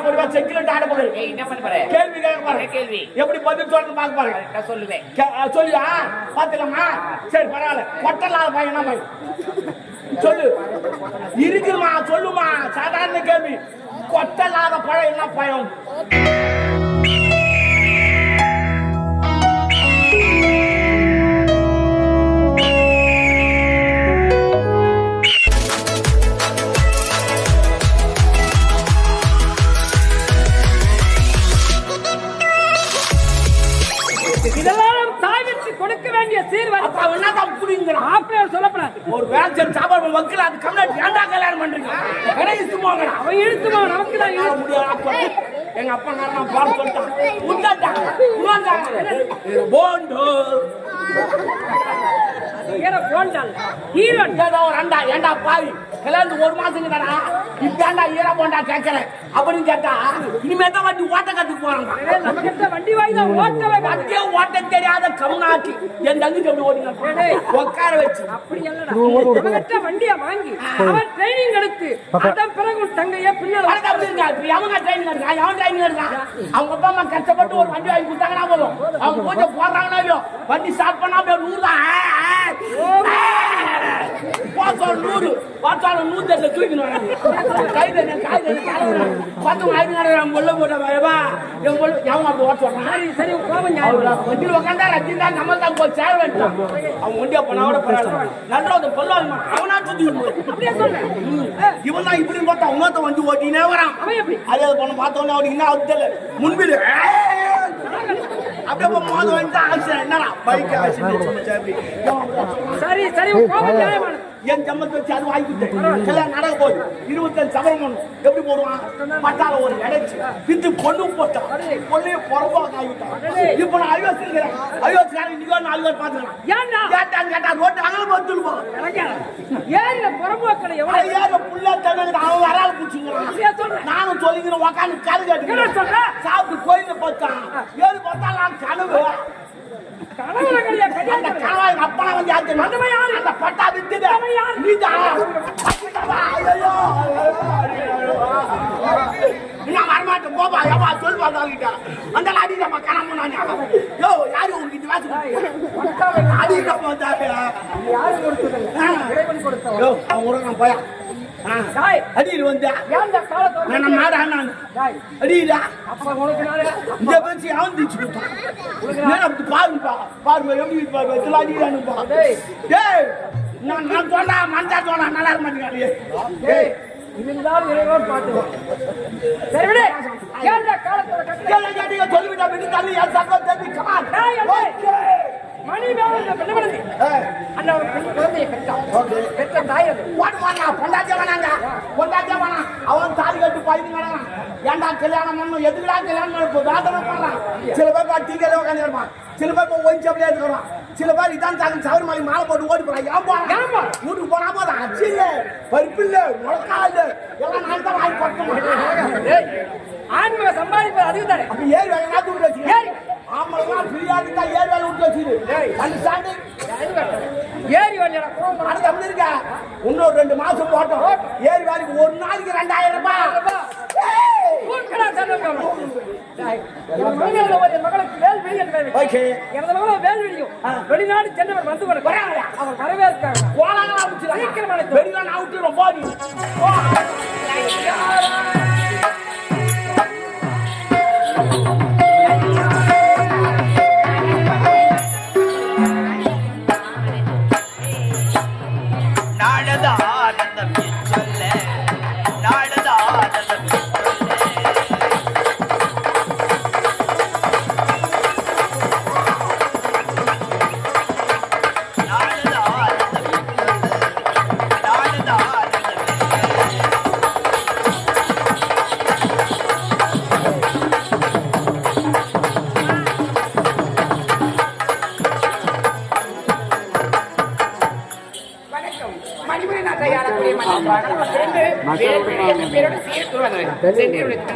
ஆடு போடுவா செக்கிலட்டு ஆட போடு ஏய், என்ன பண்ண போற? கேள்வி கேட்க பாரு கேள்வி? எப்படி பதில் சொல்றது பார்க்க பாரு கரெக்டா சொல்லுவேன் சொல்லியா? பாத்துக்கலாமா சரி பரவாயில்ல. கொட்டலாத பையன் என்ன பையன் சொல்லு. இருக்குமா சொல்லுமா? சாதாரண கேள்வி. கொட்டலாத பழம் என்ன பழம் புடிங்கிறான் மாப்பிள்ளையார் சொல்லப்படாது. ஒரு வேலை சாப்பாடு வக்கீல் அது கம்னாடி ஏன்டா கல்யாணம் பண்றீங்க? கடைசி போங்கடா அவன் நமக்கு தான் என்னால முடியாது அப்ப எங்க அப்பா நான் பாட சொல்லிட்டான். உண்டாட்டா? உண்டாட்டா? போண்டோ. போண்டால் ஹீரோன் ஏதோ ஒரு அண்டா ஏண்டா பாவி? கல்யாணத்துக்கு ஒரு மாசம் தானா இப்ப ஈரா போண்டா கேட்கறேன். அப்படின்னு கேட்டா இனிமே தான் வண்டி ஓட்ட கத்துக்கு போறாங்க வண்டி வாங்கி தான் ஓட்டவே மாட்டேன். வண்டியே ஓட்ட தெரியாத கம்னாட்டி என் தங்கச்சி அப்படி ஓடிங்க உட்கார வச்சு. அப்படி கிட்ட வண்டியை வாங்கி அவன் ட்ரைனிங் எடுத்து அதன் பிறகு தங்கைய பின்னால எவங்க training எடுக்கிறான்? எவன் training எடுக்கிறான்? அவங்க அப்பா அம்மா கஷ்டப்பட்டு ஒரு வண்டி வாங்கி கொடுத்தாங்கன்னா போதும். அவங்க பூஜை போடுறாங்கன்னா வண்டி ஸ்டார்ட் பண்ணா அப்படியே நூறு தான். நூறு. நூத்தி எட்டு தூக்கினு கை தண்ணி கை தண்ணி பத்து போட்ட என் எவன் அப்படி ஓட்ட சரி சரி கோபம் நியாயம். வண்டியில் உட்காந்தா தான் கமல் தான் போய் சேர வேண்டாம் அவன் வண்டியா போனா கூட பரவாயில்ல நல்லா அவனா சுத்தி அப்படியே சொல்றேன் இவன் தான் இப்படி பார்த்தா இன்னொருத்த வண்டி ஓட்டினே வரான் அதே பொண்ணு பார்த்தோன்னே அவனுக்கு என்ன அவுத்தல முன்பில் அப்படியே போய் மோத வந்து ஆக்சிடென்ட் என்னடா பைக் ஆக்சிடென்ட் சரி சரி கோபம் நியாயமான என் ஜம்மத்தை வச்சு அது வாங்கி கல்யாணம் நடக்க போகுது. இருபத்தஞ்சு சவரம் பண்ணும் எப்படி போடுவான்? பட்டால ஒரு இடைச்சு. வித்து பொண்ணு போட்டான். பொண்ணு புறம்போக்கு ஆகிட்டான் இப்போ நான் அயோசி இருக்கிறேன் அயோசிக்காரன் இன்னைக்கு நாலு பேர் பார்த்துக்கலாம். ஏன்டா கேட்டான் கேட்டா ரோட்டு அகல இறங்காத. ஏறின புறம்போக்களை எவ்வளவு? ஐயா புள்ள தண்ணி அவன் வராது சொல்றேன் நானும் சொல்லிக்கிறேன் உக்காந்து கரு என்ன கட்டுக்கிறேன் சாப்பிட்டு கோயில பார்த்தான் ஏழு அந்த கல்யாணம் கனவா எங்க அப்பா வந்து யாரு? அந்த பட்டா வித்துது என்ன வரமாட்டேன் போப்பா. ஏப்பா சொல்லு பார்த்தாலிட்டா அந்த அடிக்கமா கனவு நான் யோ யாரு உங்களுக்கு இது வாசி அடிக்க போத்தாங்க யாரு கொடுத்தது? இறைவன் அவன் நான் போயா? அடியில் வந்தா நான் மாடா நான் டாய். அடியிடா இந்த பேச்சு அவன் திச்சு நான் அப்படி பாருப்பா. பாருங்க எப்படி பாரு இதெல்லாம் அடிக்கிறானுப்பா டேய். நான் நான் சொன்னா மஞ்சா சொன்னா நல்லா இருக்க மாட்டேங்கிறாளே. டேய் இருந்தாலும் இறைவன் பார்த்துவான் சரி விடு. ஏன் இந்த காலத்தோட கட்டளை சொல்லிவிட்டா விட்டு தள்ளி என் சக்கம் தெரிஞ்சு கமான் டேய், பெண்ணு அண்ணா ஒரு பெண் குழந்தையை பெற்றான். பெற்ற தாய் அது. ஓடுவானா பொண்டாட்டிய வேணாங்க. பொண்டாட்டிய வேணாம் அவன் தாலி கட்டு கிடறான் ஏன்டா கல்யாணம் பண்ணணும்? எதுக்குடா கல்யாணம் பண்ணணும்? வேதனை சில பேர் டீக்கலே உட்காந்து இருப்பான். சில பேர் ஒயின் அப்படியே இருக்கிறான் சில பேர் இதான் தாங்க சபரிமலை மாலை போட்டு ஓடி போறான். ஏன் போறான்? ஏன்? வீட்டுக்கு போனா போதும். அச்சு இல்ல பருப்பு இல்ல முழக்கா இல்ல. எல்லாம் நான் தான் வாங்கி டேய், ஆண்மை சம்பாதிப்பது அதிகம் தானே? அப்ப ஏறி விட்டு வச்சு ஏறி. ஆம்பளை ஃப்ரீயாக தான் ஏறி வேலை விட்டு வச்சுது. சாண்டு ஏறி குடும்பம் அது எப்படி இருக்க? இன்னொரு ரெண்டு மாசம் போட்டோம். ஏறி வேலைக்கு ஒரு நாளைக்கு ரெண்டாயிரம் ரூபாய். ஏய்! ஊர்க்கடா செல்வம் டேய், என் மகனில் ஒரு மகளுக்கு வேல்விழி Thank you. சீர்த்து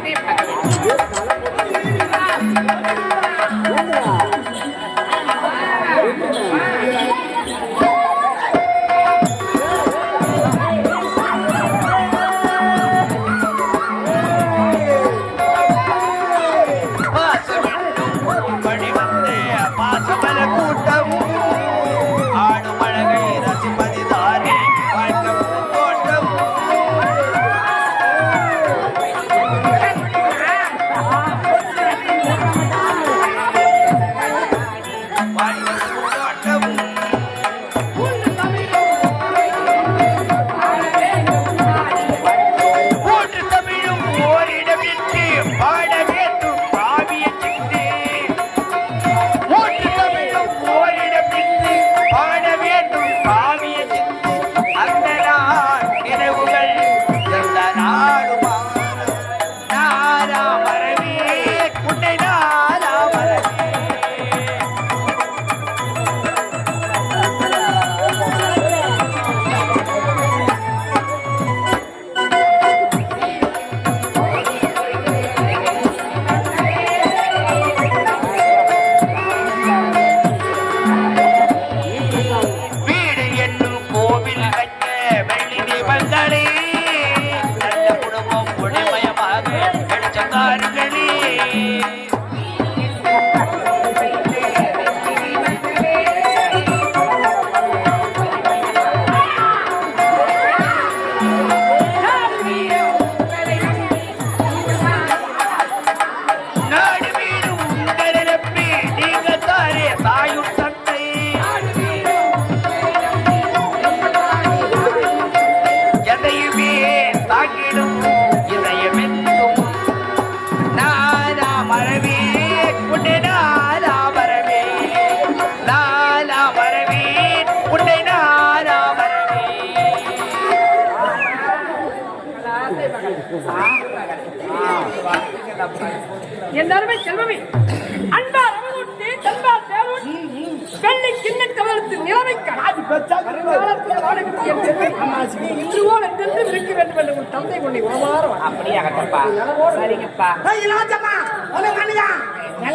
என் அருமை செல்வமே. அன்பா ரமகுட்டி தன்பா தேவன் வெள்ளி கிண்ண கவலத்து நிலைமைக்கான அது பெற்றா வருங்காலத்தில் வாழக்கூடிய என் செல்வமே, நீ இன்று போல் என்றென்றும் இருக்க வேண்டும் என்று உன் தந்தை உன்னை உணவார வாழ்த்து. அப்படியே ஆகட்டப்பா சரிங்கப்பா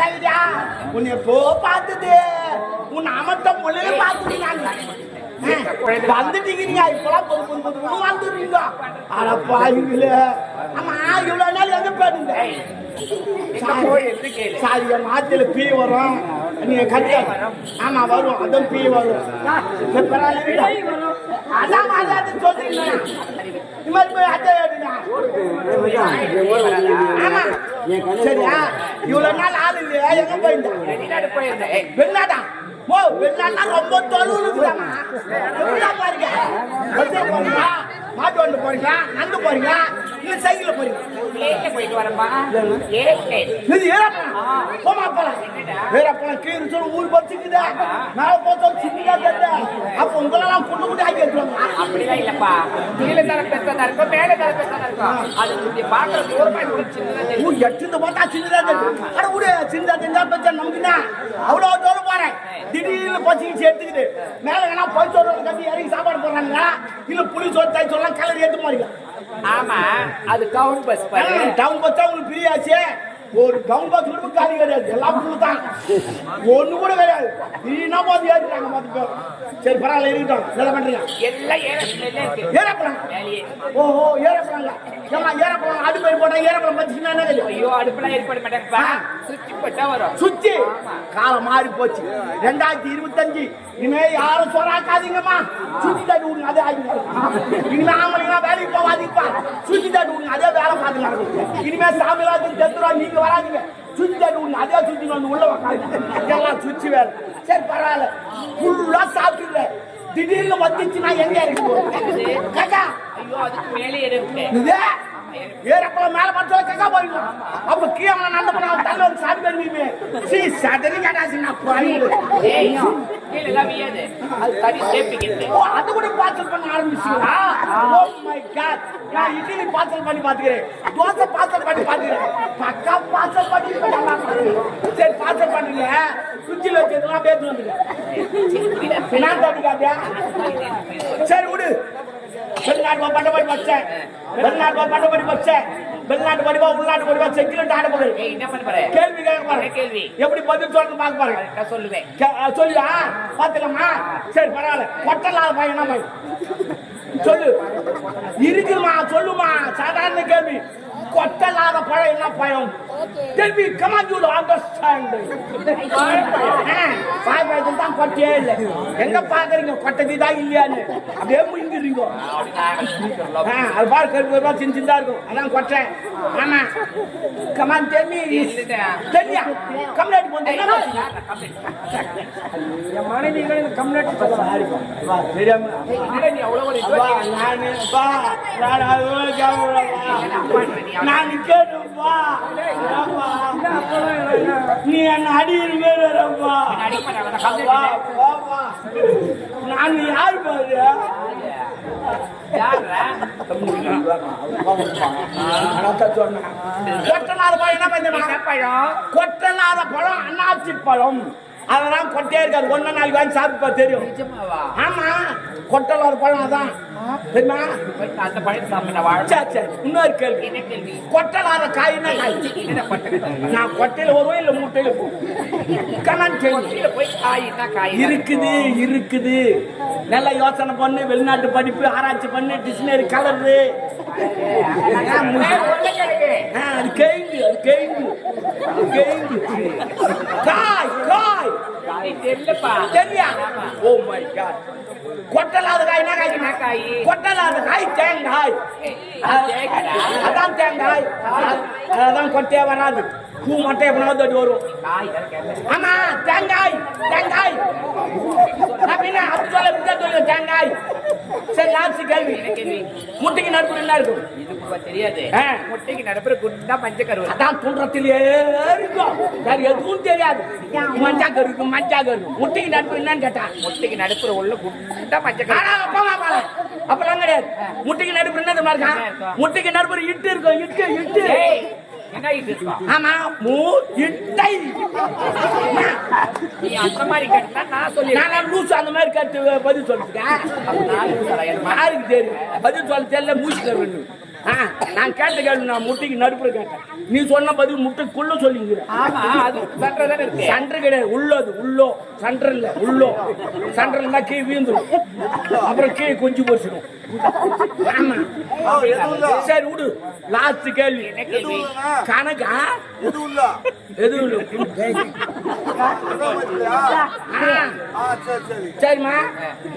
இருக்கியா? உன்னை எப்போ பார்த்தது உன் அமர்த்த மொழியில பார்த்துட்டு வந்துட்டீங்க இப்பெல்லாம் பொது பொது பொது வந்துடுறீங்க அட பாருங்களே ஆமா இவ்வளவு நாள் எங்க போயிருந்த சாரி மாத்தில பீ வரும். நீங்க கட்ட ஆமா வரும். அதுவும் பீ வரும். அதான் மாதாது சொல்றீங்க இந்த மாதிரி போய் அத்தை எடுங்க ஆமா. சரியா? இவ்வளவு நாள் ஆள் இல்லையா? எங்க போயிருந்தேன். வெளிநாடா? ஓ வெளிநாடுனா ரொம்ப தொலைவு பாருங்க. மாட்டு வண்டி போறீங்களா? நடந்து போறீங்களா? இல்ல சைக்கிள்ல போறீங்களா? போயிட்டு வரப்பா இது போமா போலாம். ஏறப்பலாம் கீழே சொல்லி ஊர் பச்சுக்குதா மேல போத்தோம் சின்னதா தெரியுதா? அப்ப உங்களெல்லாம் குண்டு குண்டு ஆக்கி வச்சுருவாங்க. அப்படிலாம் இல்லப்பா. கீழே தர பெருசா இருக்கும் மேலே தர பெருசா இருக்கும். அது இங்க பாக்குற தூரமா கூட சின்னதா தெரியும். எட்டு பார்த்தா சின்னதா தெரியும். அட விடு சின்னதா தெரிஞ்சா பச்சா நமக்கு தான் அவ்வளவு தூரம் போறேன். திடீர்னு பச்சிக்கிச்சு எடுத்துக்கிட்டு மேல வேணா சொல்றது கட்டி இறங்கி சாப்பாடு போடுறாங்களா இல்ல புளி சோறு தை சொல்லலாம் கலர் ஏத்து மாதிரி ஆமா அது டவுன் பஸ் டவுன் பஸ் தான் உங்களுக்கு ஃப்ரீ ஆச்சு. ஒரு டவுன் பஸ் கூட காலி கிடையாது. எல்லாம் ஃபுல் தான். ஒண்ணு கூட கிடையாது. நீனா போது ஏறிட்டாங்க மொத்த பேர் சரி பரவாயில்ல இருக்கட்டும். நல்லா பண்றீங்க? எல்லாம் ஏறப்பலாம் ஓஹோ ஏறப்பலாங்க ஏமா ஏறப்பலாம் அடி போய் போட்டா ஏறப்பலாம் பச்சுன்னா என்ன கிடையாது ஐயோ அடுப்புலாம் ஏற்பட மாட்டேங்கப்பா சுற்றி போட்டா வரும். சுத்தி காலம் மாறி போச்சு. ரெண்டாயிரத்தி இருபத்தஞ்சு. இனிமே யாரும் சொல்லாக்காதீங்கம்மா. சுத்தி தட்டி விடுங்க அதே ஆகி இனிமே ஆம்பளைங்களா வேலைக்கு போவாதீங்கப்பா சுத்தி தட்டி விடுங்க அதே வேலை நடக்கும் இனிமே சாமிலாத்துக்கு தெத்துறோம் நீங்க வராதீங்க. சுத்தி தட்டி விடுங்க அதே சுத்தி வந்து உள்ள உக்காந்து எல்லாம் சுத்தி வேலை. சரி பரவாயில்ல. ஃபுல்லா சாப்பிட்டுல திடீர்னு வந்துச்சுன்னா எங்க இருக்கு கக்கா. ஐயோ அதுக்கு மேலே பத்தல கக்கா போயிடும்? அப்ப கீழே நடந்து போனா தள்ள வந்து சாப்பிட்டு வருவீங்க சீ சதறி கடாசி நான் அது. தனி ஓ அது கூட பார்சல் பண்ண ஆரம்பிச்சீங்களா ஓ மை காட் நான் இட்லி பார்சல் பண்ணி பாத்துக்கிறேன் தோசை பார்சல் பண்ணி பாத்துக்கிறேன் பக்கா பார்சல் பண்ணி நல்லா. சரி பார்சல் பண்ணுங்க குச்சில வச்சதெல்லாம் பேத்து வந்துங்க பினாண்ட் அடிக்காதியா சரி விடு. வெளிநாட்டு பட்டபடி வச்சேன். வெளிநாட்டு பட்டபடி வச்சேன். வெளிநாட்டு படிப்பா உள்நாட்டு படிப்பா செக்யூரிட்டி ஆட போகுது என்ன பண்ண கேள்வி கேட்க பாருங்க என்ன கேள்வி? எப்படி பதில் சொல்றது பார்க்க பாருங்க கரெக்டா சொல்லுவேன். சொல்லியா? பாத்துக்கலாமா சரி பரவாயில்ல. கொட்டலாத பையன் என்ன பையன் சொல்லு. இருக்குமா சொல்லுமா? சாதாரண கேள்வி. கொட்டலாத பழம் என்ன பழம்? கேள்வி கமான் யூ அண்டர்ஸ்டாண்ட் பாய் பழத்தில் தான் கொட்டையே இல்லை. எங்க பாக்குறீங்க? கொட்டதி தான் இல்லையான்னு? அப்படியே ஆ, அது பாரு கருப்பு கருப்பா சின்ன சின்னதா இருக்கும். அதான் கொட்டை. ஆமா. கமான் தெம்மி தெரியா கம்யூனிட்டி போட்டு என்ன என் மனைவிகள் இந்த கம்யூனிட்டி வா, தெரியாம. நீ அவ்வளவு நானு, அப்பா, நான் கேட்கக்கூடாதுப்பா. நான் கேட்டுப்பா நீ என்ன அடியிருமே வேறப்பா. வரப்பா நான் யார் பாரு கொட்டநாத சொன்னேன். பழம் என்ன பண்ணுமா? கொட்டநாத பழம் அண்ணாச்சி பழம் அதெல்லாம் கொட்டையா இருக்காது. ஒன்னு நாளைக்கு வாங்கி சாப்பிட்டு தெரியும். ஆமா கொட்டலாத பழம் அதான். தெரியுமா? அந்த பழம் சாப்பிட வாழ சரி. இன்னொரு கேள்வி. கொட்டலாத காய் என்ன காய்? என்னடா பட்டை நான் கொட்டையில வருவேன் இல்ல மூட்டையில கீழே போய் காய்னா காய்? இருக்குது இருக்குது. நல்ல யோசனை பண்ணு வெளிநாட்டு படிப்பு ஆராய்ச்சி பண்ணு டிக்ஷனரி கலரு. அது கேங்கு அது கேங்கு அது கேங்கு காய் காய் தெரியா ஓ மை காட் கொட்டலாத காய் என்ன காய்? கொட்டலாத காய் தேங்காய்? அதான் தேங்காய் அதான் கொட்டையா வராது பூ மட்டும் எப்பனாவது அது வரும். ஆமா தேங்காய் தேங்காய். அப்படின்னா அது சொல்ல விட்டா சொல்லுங்க தேங்காய். சரி லாஸ்ட் கேள்வி. முட்டைக்கு நடுப்புல என்ன இருக்கும்? தெரியாது. முட்டைக்கு நடுப்புற குண்டா மஞ்சள் கருவு அதான் துன்றத்திலே இருக்கும் வேற எதுவும் தெரியாது. மஞ்சா கரு இருக்கும் மஞ்சா கரு இருக்கும். முட்டைக்கு நடுப்புல என்னன்னு கேட்டான் முட்டைக்கு நடுப்புற உள்ள குண்டா மஞ்சள் கரு. அப்பெல்லாம் கிடையாது. முட்டைக்கு நடுப்புல என்ன இருக்கும்? முட்டைக்கு நடுப்புற இட்டு இருக்கும் இட்டு இட்டு. ஆமா மூ இட்டை நீ அந்த மாதிரி கேட்டா நான் சொல்லி நான் லூசு அந்த மாதிரி கேட்டு பதில் சொல்லிருக்கேன் யாருக்கு தெரியும்? பதில் சொல்ல தெரியல மூச்சு ஆ நான் கேட்ட கேள்வி நான் முட்டைக்கு நடுப்புற கேட்டேன். நீ சொன்ன பதில் முட்டைக்குள்ள சொல்லிங்கிற ஆமா அது இருக்கு. சண்டை கிடையாது உள்ளது உள்ளோ. சண்டை இல்ல உள்ளோ. சண்டை இருந்தா கீழே வீந்துடும் அப்புறம் கீழே கொஞ்சம் போச்சிடும் சரி விடு. லாஸ்ட் கேள்வி. கணக்கா? எதுவும் இல்ல எதுவும் இல்லை சரிம்மா.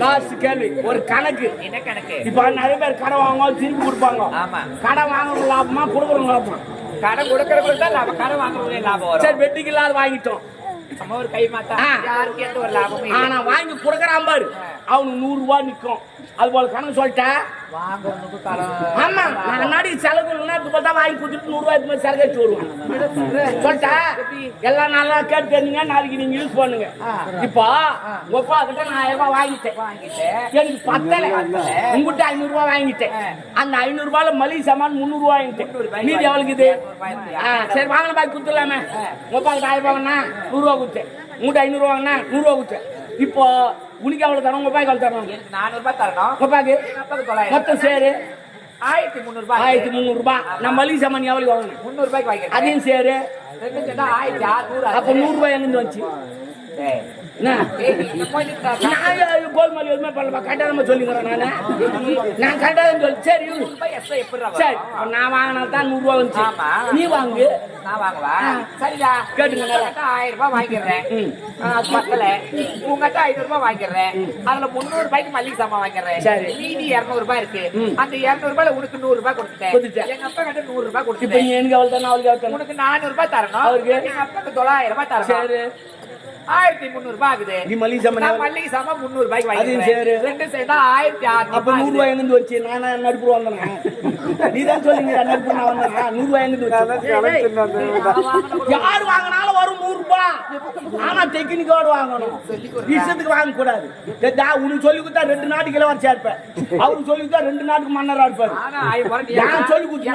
லாஸ்ட் கேள்வி. ஒரு கணக்கு. என்ன கணக்கு? இப்ப நிறைய பேர் கடன் வாங்குவாங்க திருப்பி கொடுப்பாங்க. ஆமா. கடன் வாங்குறவங்க லாபமா கொடுக்குறவங்க லாபமா? கடன் கொடுக்கறவங்களுக்கு தான் லாபம். லாபம் வரும். சரி வெட்டிக்கு இல்லாத வாங்கிட்டோம். ஆனா வாங்கி கொடுக்கறான் பாரு. அவனுக்கு நூறு ரூபாய் நிக்கும். அது போல கணக்கு சொல்லிட்டேன் ஆமா முன்னாடி செலவு இல்லைன்னா இது போல தான் வாங்கி கொடுத்துட்டு நூறு ரூபாய்க்கு மேல சரக்கு வச்சு வருவேன். சொல்லிட்டேன் எல்லாம் நல்லா கேட்டு தெரிஞ்சுங்க நாளைக்கு நீங்க யூஸ் பண்ணுங்க. இப்போ அப்பா கிட்ட நான் வாங்கிட்டேன். எனக்கு பத்தல. உங்ககிட்ட ஐநூறு ரூபாய் வாங்கிட்டேன் அந்த ஐநூறு ரூபாயில மளிகை சாமான் முந்நூறு ரூபாய். வாங்கிட்டேன் மீதி எவ்வளவு இது? சரி வாங்கின பாய் கொடுத்துடலாமே. உங்க பாக்கு ஆயிரம் ரூபாய் வாங்கினா நூறு ரூபா கொடுத்தேன். உங்ககிட்ட ஐநூறு ரூபா வாங்கினா நூறு ரூபா கொடுத்தேன். இப்போ உனக்கு எவ்வளவு தரணும்? உங்க பாய்க்கு எவ்வளவு தரணும்? எனக்கு நானூறு ரூபாய் தரணும். உங்க பாக்கு எங்க அப்பாவுக்கு மொத்தம் சேரு. ஆயிரத்தி முந்நூறு ரூபாய். ஆயிரத்தி முந்நூறு ரூபாய். நான் மளிகை சாமான் எவ்வளவு வாங்கினேன்? முந்நூறு ரூபாய்க்கு வாங்கிக்கிறேன் அதையும் சேரு. ஆயிரத்தி அறுநூறு அப்ப நூறு ரூபாய் எங்கிருந்து வந்துச்சு? கோல்மாலி எதுவுமே பண்ணல. கரெக்டாக நம்ம சொல்லிக்கிறேன் நானு. நான் கரெக்டாக சொல்லி சரி. ரூபாய் நான் வாங்கினா தான் நூறு ரூபா வந்துச்சு. ஆமா. நீ வாங்கு. நான் வாங்கவா? கேட்டுங்க. உங்ககிட்ட ஆயிரம் ரூபாய் வாங்கிடுறேன். அது பத்தல உங்ககிட்ட ஐநூறு ரூபாய் வாங்கிடுறேன். அதுல முந்நூறு ரூபாய்க்கு மல்லிகை சாமான் வாங்கிடுறேன். சரி. மீதி இருநூறு ரூபாய் இருக்கு. அந்த இருநூறு ரூபாய்ல உனக்கு நூறு ரூபாய் கொடுத்துட்டேன். எங்க அப்பா கிட்ட நூறு ரூபாய் கொடுத்துட்டேன். எனக்கு எவ்வளவு தரணும் அவளுக்கு உனக்கு நானூறு ரூபாய் தரணும்? எங்க அப்பாக்கு தொள்ளாயிரம் ரூபாய் தரணும். சரி. ஆயிரத்தி முந்நூறு ரூபாய் ஆகுது. நீ மளிகை சாமான் நான்? மல்லிகை சாமான் முந்நூறு ரூபாய்க்கு அதையும் வாங்கிக்கிறேன். சரி. ரெண்டு சேர்ந்தா ஆயிரத்தி அப்ப அறுநூறு நூறு ரூபாய் எங்கிருந்து வச்சு? நானா நடுப்பு வந்தேனா? நீ தான் சொல்லிங்க நடுப்பு நான் வந்தேனா? நூறு ரூபாய் எங்கிருந்து யார் வாங்கினாலும் வரும் நூறு ரூபாய் ஆனா டெக்னிக்கோட வாங்கணும். இஷ்டத்துக்கு வாங்க கூடாது. உனக்கு சொல்லி கொடுத்தா ரெண்டு நாட்டுக்கு இளவரசியா இருப்பேன். அவருக்கு சொல்லி கொடுத்தா ரெண்டு நாட்டுக்கு மன்னரா இருப்பாரு. நான் சொல்லி கொடுத்து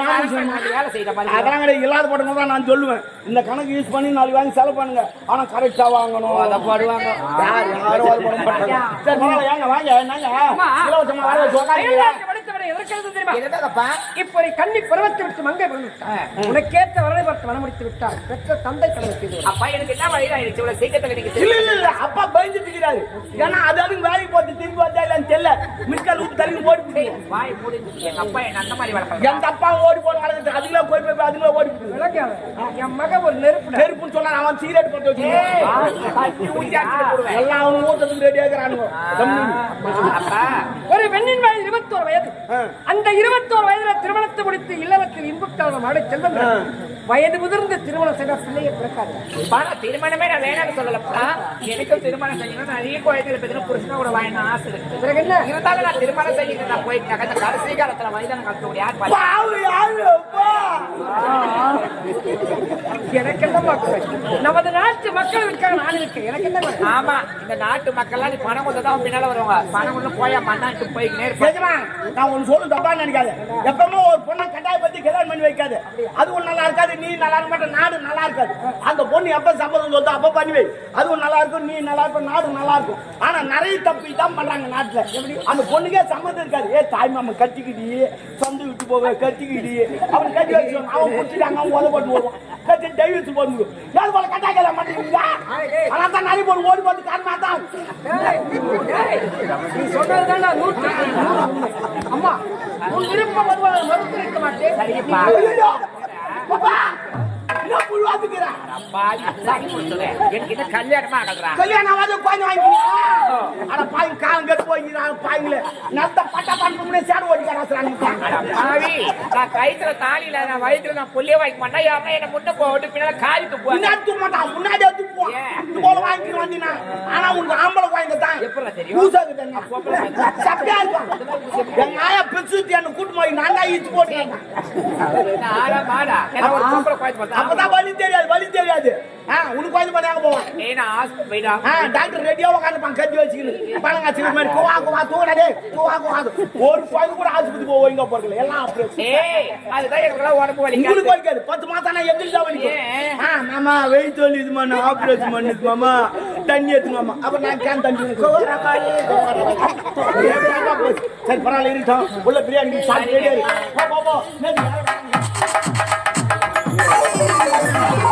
கிடையாது இல்லாத படங்க தான் நான் சொல்லுவேன். இந்த கணக்கு யூஸ் பண்ணி நாளைக்கு வாங்கி செலவு பண்ணுங்க. ஆனா கரெக்டா வாங்கணும் அதை போடுவாங்க. யார் யாரும் ஏங்க வாங்க தெரியுமா? என்னடாப்பா இப்ப நீ கண்ணி பருவத்தை விட்டு மங்கை உனக்கேற்ற வரலை பார்த்து விட்டால் பெற்ற தந்தை செய்து அப்பா எனக்கு என்ன வழி ஆயிடுச்சு இவ்வளவு சீக்கிரத்தை கிடைக்க இல்ல இல்ல இல்ல அப்பா பயந்துட்டு இருக்கிறாரு ஏன்னா அது அதுக்கு வேலைக்கு போட்டு திரும்பி வந்தா இல்லன்னு தெரியல மிஸ்கால் ஊத்து தள்ளி ஓடி வாய் எங்க அப்பா என்ன அந்த மாதிரி வளர்ப்பாங்க எந்த அப்பா ஓடி போன வளர்ந்து அதுக்குள்ள போய் போய் அதுக்குள்ள ஓடி. விளங்காத. என் மகன் ஒரு நெருப்பு நெருப்புன்னு சொன்னா அவன் சிகரெட் போட்டு வச்சு எல்லாம் அவன் ஊத்தத்துக்கு ஒரு பெண்ணின் வயது இருபத்தோரு வயது அந்த இருபத்தோரு வயதுல திருமணத்தை முடித்து இல்லறத்தில் இன்புற்றான மாடை செல்வம் வயது முதிர்ந்து திருமணம் செய்த பிள்ளையை பிறக்காது. திருமணமே நான் வேணாம்னு சொல்லலப்பா. எனக்கும் திருமணம் செய்யணும் நிறைய குழந்தைகள் பத்தின புருஷனா கூட வாழணும் ஆசை இருக்கு. பிறகு என்ன? இருந்தாலும் நான் திருமணம் செய்யணும். நான் போயிட்டு இந்த கடைசி காலத்துல வயதான காலத்துல யார் பாரு எனக்கு என்ன பார்க்கிறேன் நமது நாட்டு மக்கள் இருக்காங்க நான் இருக்கேன். எனக்கு என்ன? ஆமா இந்த நாட்டு மக்கள்லாம் நீ பணம் கொடுத்தா தான் பின்னால வருவாங்க. பணம் ஒண்ணு போயா மண்ணாட்டு இருப்பாங்க நிஜமா நான் ஒன்னு சொல்லு தப்பா நினைக்காத. எப்பவுமே ஒரு பொண்ணை கட்டாய பத்தி கல்யாணம் பண்ணி வைக்காது. அதுவும் நல்லா இருக்காது நீ நல்லா இருக்க மாட்ட நாடு நல்லா இருக்காது. அந்த பொண்ணு எப்ப சம்மதம் சொல்லுதோ அப்ப பண்ணி வை. அதுவும் நல்லா இருக்கும் நீ நல்லா இருப்ப நாடு நல்லா இருக்கும். ஆனா நிறைய தப்பு தான் பண்றாங்க நாட்டுல. அந்த பொண்ணுக்கே சம்மதம் இருக்காது. ஏ தாய் மாமா கட்டிக்கிடி. சொந்த விட்டு போவ கட்டிக்கிடி. அவன் கட்டி வச்சு அவன் குடிச்சிட்டாங்க அவன் உத போட்டு வருவான் கட்டி டைவர்ஸ் போடுங்க. யாரு போல கட்டா கேட்க மாட்டேங்கிறீங்க ஆனா தான் நிறைய பொண்ணு ஓடி போட்டு காரணமா தான் நீ நூற்று. அம்மா உன் விருப்பம் வருவதை மறுத்து நிற்க மாட்டேன் ஐயோ! அப்பா! சரி கொடுத்துறேன் கல்யாணமா கல்யாணம்? அட காலம் கெட்டு போய்க்கிறான். நல்ல பட்டா சேடு அட பாவி நான் கயித்துல தாலியில நான் வயித்துல நான் புள்ளிய வாங்கி மாட்டேன் யாருன்னா என்ன முன்ன போட்டு பின்னால காரி துப்புவாங்க முன்னாடி தூக்க மாட்டான். ஏன்? இது போல வாங்கிக்கிட்டு வந்தீன்னா, ஆனா உனக்கு ஆம்பளை குழந்தை தான். தெரியும்? சப்பையா இருக்கும். ஆயா பெருசுத்தி என்னை கூட்டிட்டு போய் நான் தான் அப்பதான் வலி தெரியாது வலி தெரியாது. ஆ, உனக்கு குழந்தை பண்ணி அங்க போவான் போயிடா. ஆ, டாக்டர் ரெடியா உட்காந்துப்பான் கட்டி வச்சுக்கின்னு. பணம் காய்ச்சல் மாதிரி. குவா குவா குவா குவா ஒரு குழந்தை கூட ஆஸ்பத்திரி போவோம் இங்க போறதுல எல்லாம் ஆப்ரேஷன் ஏய் அதுதான் எனக்குலாம் உடம்பு வலிக்காது. உங்களுக்கு வலிக்காது. பத்து மாசம் நான் வலிக்கும்? ஆ, மாமா வெயிட் ஆபரேஷன் பண்ணுது மாமா. தண்ணி எடுத்து மாமா. அப்ப நான் கேன் தண்ணி கோரக்காயே சரி பரவாயில்ல இருக்கட்டும் உள்ள பிரியாணி சாப்பிட்டு ரெடியா இரு. போ போ போ. Thank you.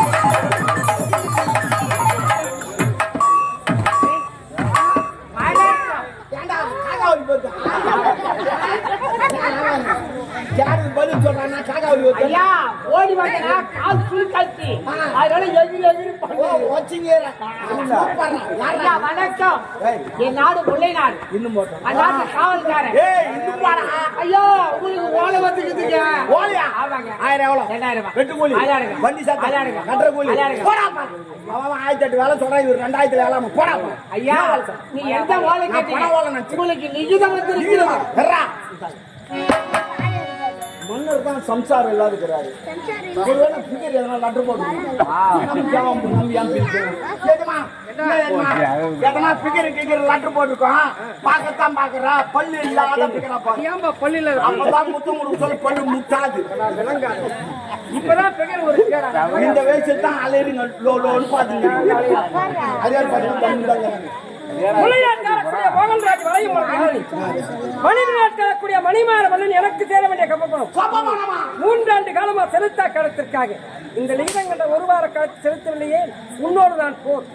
பதில்? ஐயா ஓடி கால் சுருக்காச்சு அதனால எதிரி எதிரி. ஐயா? வணக்கம் என் நாடு முல்லை நாடு இன்னும் போட்டோம். அண்ணாத்த காவல்காரன் ஏய், இன்னும் வாடா. ஐயா உங்களுக்கு ஓலை ஓலையா? ஆமாங்க ஆயிரம் எவ்வளவு? ரெண்டாயிரம். வெட்டு கூலி. ஆயிரம் வண்டி சத்தம். ஆயிரம் கட்டுற கூலி. ஆயிரம் போடா. அவன் ஆயிரத்தி எட்டு வேலை சொல்றான், இவர் ரெண்டாயிரத்தி வேலை. போடா. ஐயா நீ எந்த ஓலை கேட்டீங்க. உங்களுக்கு நிகிதம் வந்து நீங்களா? மன்னர் தான் சம்சாரம் இல்லாத இருக்கிறாரு ஒருவேளை figure எதனா? என்ன எதுமா? எதனா figure கிகர் letter போட்டிருக்கோம். பார்க்கத்தான் பார்க்கறா. பல்லு இல்லாத figure ஆ பாரு. ஏன்பா பள்ளியில அப்பதான் முத்தம் கொடுக்க சொல்லி பல்லு முட்டாது. இப்பதான் பெயர் ஒரு இந்த வயசுல தான் அலையுறீங்க. லோ, லோன்னு பாத்துங்க. அதே தண்ணி தான் மோகன்ராஜ் வரையும் மன்னன் எனக்கு சேர வேண்டிய கப்பப்பணம் மூன்றாண்டு காலமா செலுத்தா காலத்திற்காக. இந்த லிங்கங்கண்ட ஒரு வார காலத்தில் செலுத்தவில்லையே உன்னோடு நான் போர்.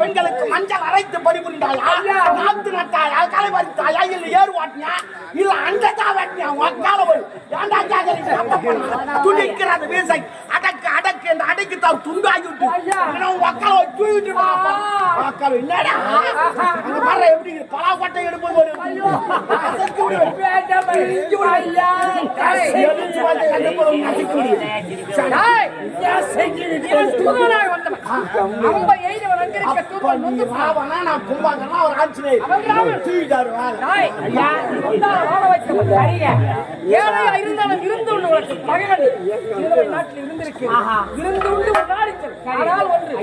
பெண்களுக்கு மஞ்சள் அரைத்து பணிபுரிந்தாயா நாத்து நட்டாயா களை பறித்தாயா இல்ல ஏறு வாட்டியா இல்ல அண்டதா வாட்டியா உக்கால போய் ஏன்டா துடிக்கிறது வீசை. அடக்கு தான் துண்டாகி விட்டு உக்கால தூக்கிட்டு உக்கால என்னடா? அங்க பாரு எப்படி எடுப்பது போல இருந்தாலும் இருந்து பகைவன் இருவரை நாட்டில் இருந்திருக்கிறது. இருந்து உண்டு. ஆனால் ஒன்று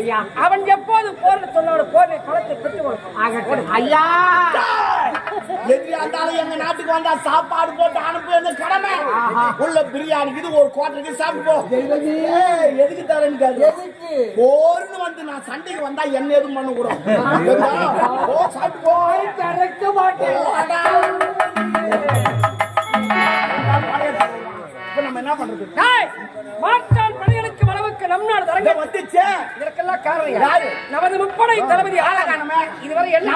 அவன் எப்போது போர்னு சொன்னோட போர்னை பலத்தை பெற்று கொடுப்பான். ஐயா. எதிரியா இருந்தாலும் எங்க நாட்டுக்கு வந்தா சாப்பாடு போட்டு அனுப்புறது கடமை? உள்ள பிரியாணிக்கு இது ஒரு கோட்டருக்கு சாப்பிட்டு போ. எதுக்கு? தரேன்னு கேளு. போர்னு வந்து நான் சண்டைக்கு வந்தா என்ன எதுவும் பண்ண கூட போ சாப்பிட்டு திறக்க மாட்டேன். நம்ம என்ன பண்றது? மாற்றான் நம் நாடு தரங்க. வந்துச்சே. இதற்கெல்லாம் காரணம் யாரு? யாரு? நமது முப்படை தளபதி ஆளகானமே இதுவரை என்ன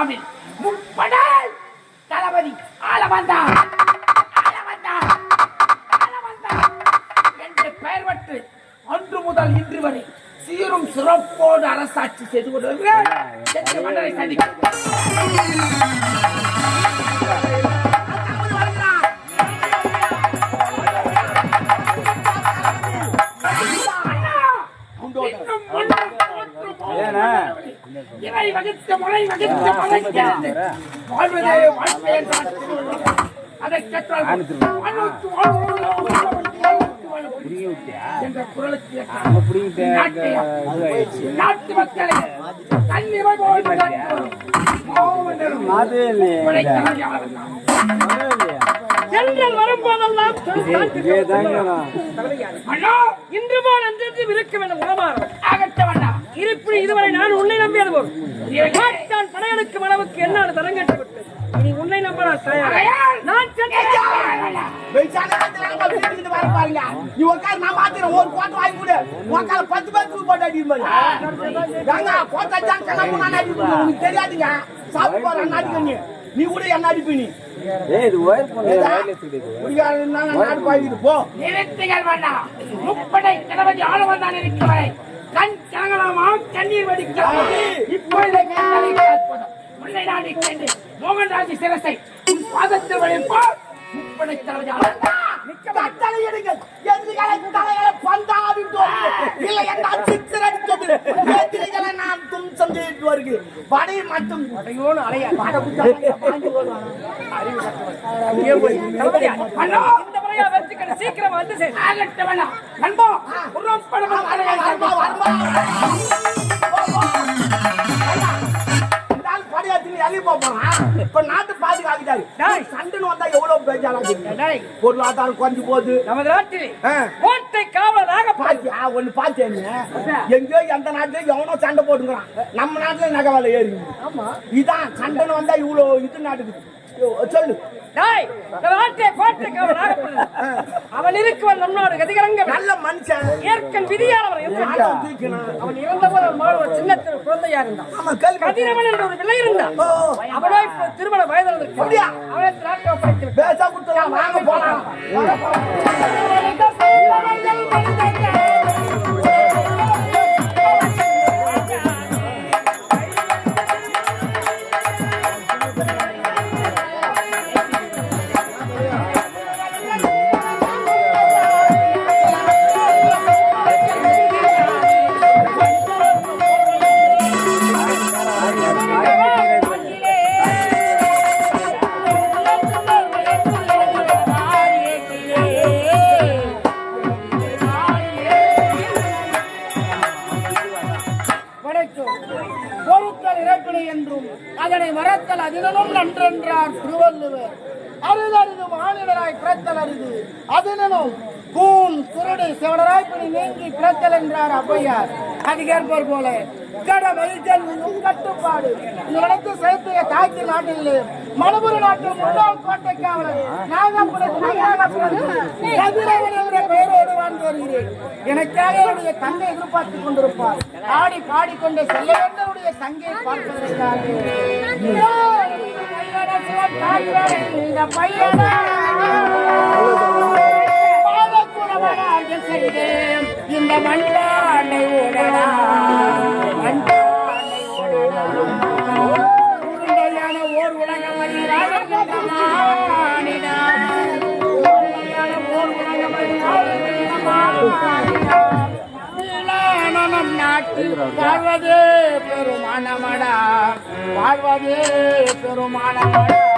আমিন இறை வகித்த முறை மலைக்கிறது வாழ்வதே வாழ்வுக்கு வாழ்வு, நாட்டை, மக்களை போல் சென்றல் வரும்போதெல்லாம் இன்று போல் அன்றென்றும் இருக்க வேண்டும் உணவாரம் அகற்ற வேண்டாம் இருப்பினும் இதுவரை நான் உன்னை நம்பியது போல் மாற்றான் படையெடுக்கும் அளவுக்கு என்னால் தரங்கட்டு விட்டு நீ உன்னை நம்ப நான் தயார். நான் நீ உட்கார் நான் மாத்திரம் ஒரு கோட்டை வாங்கி கொடு உட்கார பத்து பேருக்கு போட்டு அடி உனக்கு தெரியாதுங்க சாப்பிட்டு அடிக்க நீ நீ கூட என்ன அடிப்பி நீ குடிகாரன்னா நான் நாடு பாய்க்குது போ நிறுத்துங்கள் வேண்டாம் முப்படை தளபதி ஆளுவன் தான் இருக்கிறவரை கண் கலங்கலாமா கண்ணீர் வடிக்கலாம் இப்பொழுது கண்களை காப்பதும் முல்லை நாடு சென்று மோகன்ராஜ் சிரசை. பாதத்தில் வைப்பார் முப்படை தளபதி கட்டளை எடுங்கள் எதிரிகளை தலைகளை பந்தாவி இல்லை என்றால் சித்திர அடித்தது எதிரிகளை நான் தும்சம் செய்து வருகு படை மட்டும் அடையோன்னு அலையா அண்ணா! இந்த முறையா வெற்றிக்கடை சீக்கிரம் வந்து சேர் ஆகட்ட வேண்டாம் நண்பா ஆள் படையாத்தி அள்ளி போறான் இப்ப நாட்டு பாதுகாக்கிறாரு. டேய். சண்டைன்னு வந்தா எவ்வளவு பேஜாராக டேய். பொருளாதாரம் குறைஞ்சு போகுது. நமது நாட்டில். கோட்டை காவலராக பாத்தியா? ஒண்ணு பாத்தேன்னு எங்கேயோ எந்த நாட்டுல எவனோ சண்டை போட்டுக்கிறான். நம்ம நாட்டுல நகை வேலை ஏறி ஆமா. இதான் சண்டைன்னு வந்தா இவ்வளவு இது நாட்டுக்கு சொல்லு. டாய் நாட்டை கோட்டை காவலராக அவன் இருக்குவன் நம்மளோட கதிகரங்க நல்ல மனுஷன். ஏற்கன் விதியானவர் ஆட்டம் இருந்தான் அவன் இறந்தபோது அவன் மகள் ஒரு சின்ன குழந்தையா இருந்தான். கதிரவன் என்ற ஒரு பிள்ளை இருந்தான். அவனோ இப்ப திருமண வயதில் அப்படியா? அவனை பேசா வாங்க போலாம். அதுகேற்போர் போல கடமை கட்டுப்பாடு. நடத்து சேர்த்தைய தாக்கி நாட்டில் மணபுர நாட்டில் முன்னாள் கோட்டை காவலர் என்ற பெயரோடு வாழ்ந்து வருகிறேன் எனக்காக என்னுடைய தங்கை எதிர்பார்த்துக் கொண்டிருப்பார். ஆடி பாடிக்கொண்டே செல்ல வேண்டும் தங்கையை பார்ப்பதற்காக. இந்த பையன? વાગે કરો મારા